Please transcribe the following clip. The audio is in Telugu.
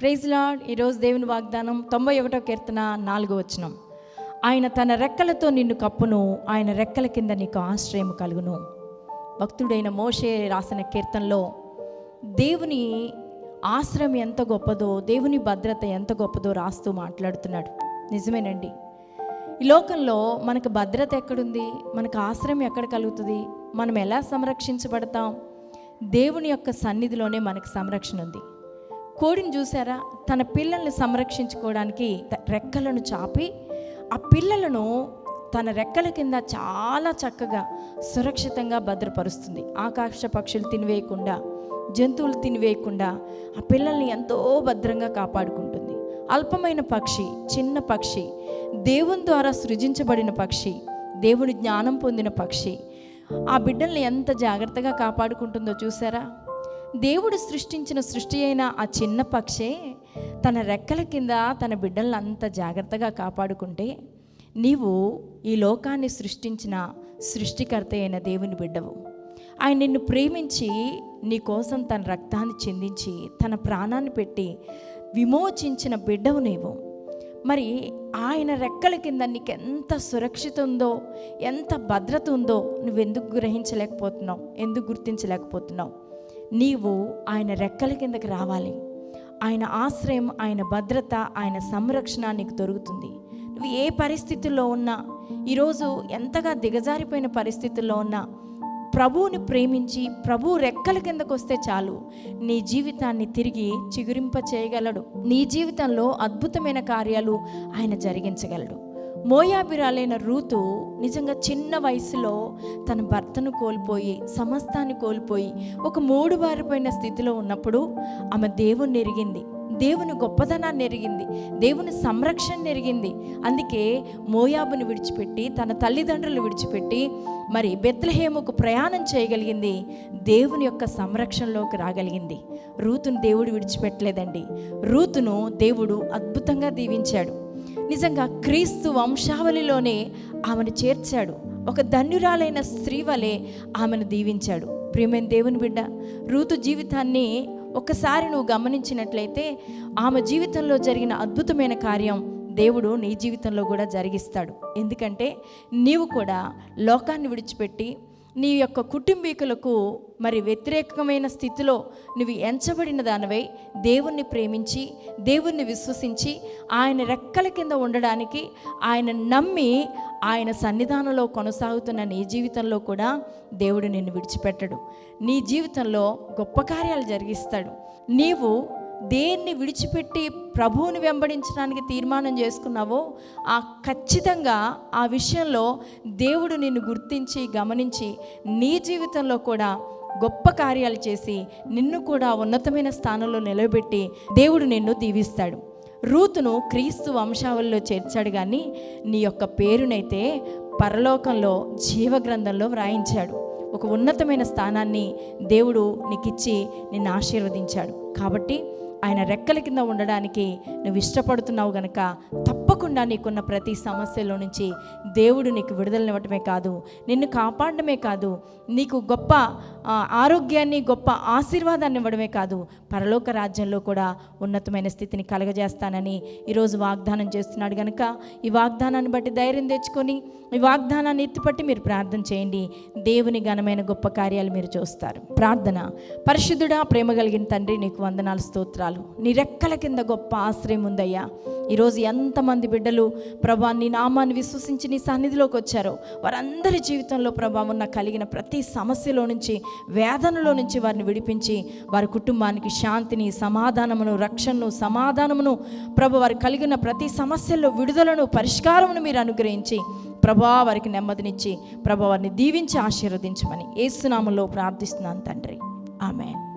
ప్రైజ్ లాడ్ ఈరోజు దేవుని వాగ్దానం తొంభై ఒకటో కీర్తన నాలుగో వచనం. ఆయన తన రెక్కలతో నిన్ను కప్పును ఆయన రెక్కల కింద నీకు ఆశ్రయం కలుగును. భక్తుడైన మోషే రాసిన కీర్తనలో దేవుని ఆశ్రయం ఎంత గొప్పదో దేవుని భద్రత ఎంత గొప్పదో రాస్తూ మాట్లాడుతున్నాడు. నిజమేనండి. ఈ లోకంలో మనకు భద్రత ఎక్కడుంది? మనకు ఆశ్రయం ఎక్కడ కలుగుతుంది? మనం ఎలా సంరక్షించబడతాం? దేవుని యొక్క సన్నిధిలోనే మనకు సంరక్షణ ఉంది. కోడిని చూసారా? తన పిల్లల్ని సంరక్షించుకోవడానికి త- రెక్కలను చాపి ఆ పిల్లలను తన రెక్కల కింద చాలా చక్కగా సురక్షితంగా భద్రపరుస్తుంది. ఆకాశ పక్షులు తినివేయకుండా జంతువులు తినివేయకుండా ఆ పిల్లల్ని ఎంతో భద్రంగా కాపాడుకుంటుంది. అల్పమైన పక్షి చిన్న పక్షి దేవుని ద్వారా సృజించబడిన పక్షి దేవుని జ్ఞానం పొందిన పక్షి ఆ బిడ్డల్ని ఎంత జాగ్రత్తగా కాపాడుకుంటుందో చూసారా? దేవుడు సృష్టించిన సృష్టి అయిన ఆ చిన్న పక్షే తన రెక్కల కింద తన బిడ్డలను అంత జాగ్రత్తగా కాపాడుకుంటే నీవు ఈ లోకాన్ని సృష్టించిన సృష్టికర్త అయిన దేవుని బిడ్డవు. ఆయన నిన్ను ప్రేమించి నీ కోసం తన రక్తాన్ని చెందించి తన ప్రాణాన్ని పెట్టి విమోచించిన బిడ్డవు నీవు. మరి ఆయన రెక్కల కింద నీకు ఎంత సురక్షిత ఉందో ఎంత భద్రత ఉందో నువ్వెందుకు గ్రహించలేకపోతున్నావు? ఎందుకు గుర్తించలేకపోతున్నావు? నీవు ఆయన రెక్కల కిందకి రావాలి. ఆయన ఆశ్రయం ఆయన భద్రత ఆయన సంరక్షణ నీకు దొరుకుతుంది. నువ్వు ఏ పరిస్థితుల్లో ఉన్నా ఈరోజు ఎంతగా దిగజారిపోయిన పరిస్థితుల్లో ఉన్నా ప్రభువుని ప్రేమించి ప్రభు రెక్కల కిందకు వస్తే చాలు. నీ జీవితాన్ని తిరిగి చిగురింప చేయగలడు నీ జీవితంలో అద్భుతమైన కార్యాలు ఆయన జరిగించగలడు. మోయాబిరాలైన రూతు నిజంగా చిన్న వయసులో తన భర్తను కోల్పోయి సమస్తాన్ని కోల్పోయి ఒక మూడు బారిపోయిన స్థితిలో ఉన్నప్పుడు ఆమె దేవుణ్ణి ఎరిగింది. దేవుని గొప్పతనాన్ని ఎరిగింది. దేవుని సంరక్షణ ఎరిగింది. అందుకే మోయాబుని విడిచిపెట్టి తన తల్లిదండ్రులు విడిచిపెట్టి మరి బెత్లహేముకు ప్రయాణం చేయగలిగింది. దేవుని యొక్క సంరక్షణలోకి రాగలిగింది. రూతును దేవుడు విడిచిపెట్టలేదండి. రూతును దేవుడు అద్భుతంగా దీవించాడు. నిజంగా క్రీస్తు వంశావళిలోనే ఆమెను చేర్చాడు. ఒక ధన్యురాలైన స్త్రీ వలె ఆమెను దీవించాడు. ప్రియమైన దేవుని బిడ్డ రూతు జీవితాన్ని ఒకసారి నువ్వు గమనించినట్లయితే ఆమె జీవితంలో జరిగిన అద్భుతమైన కార్యం దేవుడు నీ జీవితంలో కూడా జరిగిస్తాడు. ఎందుకంటే నీవు కూడా లోకాన్ని విడిచిపెట్టి నీ యొక్క కుటుంబీకులకు మరి వ్యతిరేకమైన స్థితిలో నువ్వు ఎంచబడిన దానివై దేవుణ్ణి ప్రేమించి దేవుణ్ణి విశ్వసించి ఆయన రెక్కల కింద ఉండడానికి ఆయన నమ్మి ఆయన సన్నిధానంలో కొనసాగుతున్న నీ జీవితంలో కూడా దేవుడు నిన్ను విడిచిపెట్టడు. నీ జీవితంలో గొప్ప కార్యాలు జరిగిస్తాడు. నీవు దేన్ని విడిచిపెట్టి ప్రభువుని వెంబడించడానికి తీర్మానం చేసుకున్నావో ఆ ఖచ్చితంగా ఆ విషయంలో దేవుడు నిన్ను గుర్తించి గమనించి నీ జీవితంలో కూడా గొప్ప కార్యాలు చేసి నిన్ను కూడా ఉన్నతమైన స్థానంలో నిలబెట్టి దేవుడు నిన్ను దీవిస్తాడు. రూతును క్రీస్తు వంశావళిలో చేర్చాడు కానీ నీ యొక్క పేరునైతే పరలోకంలో జీవగ్రంథంలో వ్రాయించాడు. ఒక ఉన్నతమైన స్థానాన్ని దేవుడు నీకిచ్చి నిన్ను ఆశీర్వదించాడు. కాబట్టి ఆయన రెక్కల కింద ఉండడానికి నువ్వు ఇష్టపడుతున్నావు గనక తప్పకుండా నీకున్న ప్రతి సమస్యలో నుంచి దేవుడు నీకు విడుదలనివ్వటమే కాదు నిన్ను కాపాడమే కాదు నీకు గొప్ప ఆరోగ్యాన్ని గొప్ప ఆశీర్వాదాన్ని ఇవ్వడమే కాదు పరలోక రాజ్యంలో కూడా ఉన్నతమైన స్థితిని కలగజేస్తానని ఈరోజు వాగ్దానం చేస్తున్నాడు కనుక ఈ వాగ్దానాన్ని బట్టి ధైర్యం తెచ్చుకొని ఈ వాగ్దానాన్ని ఎత్తిపట్టి మీరు ప్రార్థన చేయండి. దేవుని ఘనమైన గొప్ప కార్యాలు మీరు చూస్తారు. ప్రార్థన. పరిశుద్ధుడా ప్రేమ కలిగిన తండ్రి నీకు వందనాలు స్తోత్రాలు. నీ రెక్కల కింద గొప్ప ఆశ్రయం ఉందయ్యా. ఈరోజు ఎంతమంది బిడ్డలు ప్రభా నీ నామాన్ని విశ్వసించి నీ సన్నిధిలోకి వచ్చారో. వారందరి జీవితంలో ప్రభా ఉన్న కలిగిన ప్రతి సమస్యలో నుంచి వేదనలో నుంచి వారిని విడిపించి వారి కుటుంబానికి శాంతిని సమాధానమును రక్షణను సమాధానమును ప్రభు వారు కలిగిన ప్రతి సమస్యల్లో విడుదలను పరిష్కారమును మీరు అనుగ్రహించి ప్రభా వారికి నెమ్మదినిచ్చి ప్రభా వారిని దీవించి ఆశీర్వదించమని ఏసునామంలో ప్రార్థిస్తున్నాను తండ్రి. ఆమెన్.